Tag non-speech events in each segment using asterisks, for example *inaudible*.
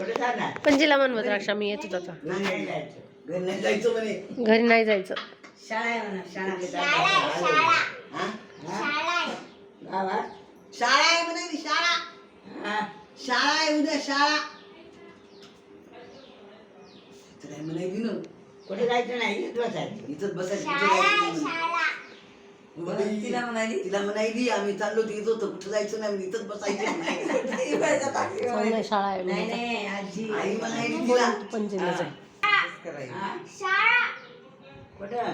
कुठे जाणार पणजीला म्हणवत राक्षा मी येतोच आता. घरी नाही जायचं घरी नाही जायचं म्हणे. घरी नाही जायचं. शाळा आहे म्हणा शाळा शाळा आहे म्हणे ती शाळा. हा. शाळा आहे उद्या शाळा. म्हणायची ना कुठे जायचं नाही इथं बसायचं इथंच बसायचं तिला म्हणाली? तिला म्हणायली आम्ही चाललो तिथं होतो कुठं जायचं नाही इथंच बसायचं *laughs* शाळा नाही. नाही आजी. आई म्हणायली तिला. पणजीला जाय. शाळा. कुठं?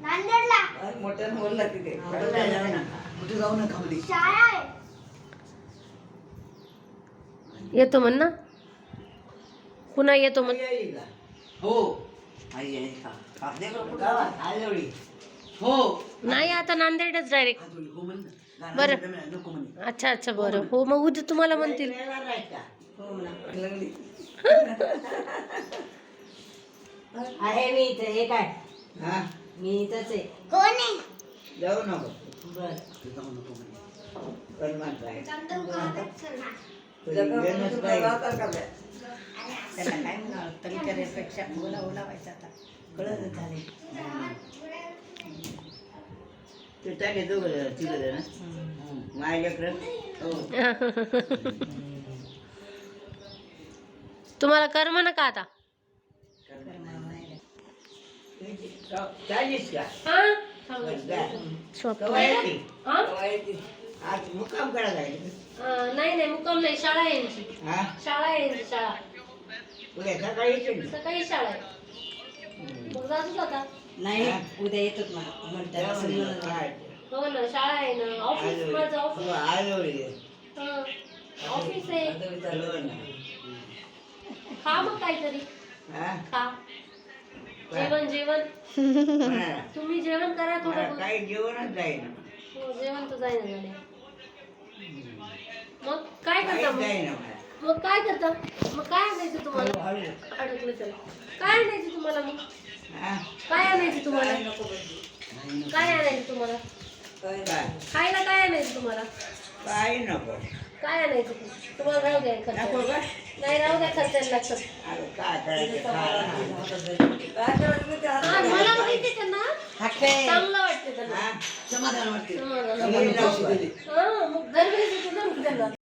नांदेडला. मोठ्यानं बोलला तिथे. कुठं जाऊ नका कुठे जाऊ नका म्हणे. शाळा आहे. येतो म्हण ना. पुन्हा येतो म्हण? हो. आई आहे का? कुठं? हो. नाही आता नांदेडच डायरेक्ट हो म्हण ना. गाणं बरं. म्हणलं म्हणे, नको म्हणे. अच्छा अच्छा बरं. हो मग उद्या तुम्हाला म्हणतील. रविवार राहायचं. का? हो म्हणा. लागली. *laughs* आहे मी इथे हे काय? हा? मी इथंच आहे. कोण? आहे जाऊ नको बर. म्हणे. त्याला काय तरी आता. कळत झाले. तू टाके दोघं तिघं जण. माझ्या लेकरं हो. तुम्हाला कर म्हणा का आता? चालीस का? येते? आज मुक्काम करा जायचं. अं, नाही नाही मुक्काम नाही शाळा आहे यांची हा? शाळा आहे यांची शाळा. उद्या सकाळी येते ना सकाळी शाळा आहे. मग जातोच आता. नाही उद्या येतोच मला म्हणतात असं म्हणत नाही. हो ना शाळा आहे ना ऑफिस माझं ऑफिस हं. ऑफिस आहे. खा मग काहीतरी. खा. जेवण जेवण. तुम्ही जेवण करा थोडं बहुत. काही जेवणच जाईना. हो, जेवण तर जाईना झाले मग काय करता काहीच मग? जाईना मला. मग काय करता? मग काय आणायचं तुम्हाला? हळू. अडकलं त्याला काय आणायचं तुम्हाला मग? हा? काय आणायचं तुम्हाला? काय आणायचं तुम्हाला? काय खायला काय आणायचं तुम्हाला? काही नको? काय आणायचं तुम्हाला? राहू द्या खर्च. नाही राहू द्या खर्चायला लागतात अरे काय करायचं? खायला? हा, मला माहिती आहे त्यांना. चांगलं वाटतं त्यांना. हा? समाधान वाटते. हा मग दरवेळेस त्यांना.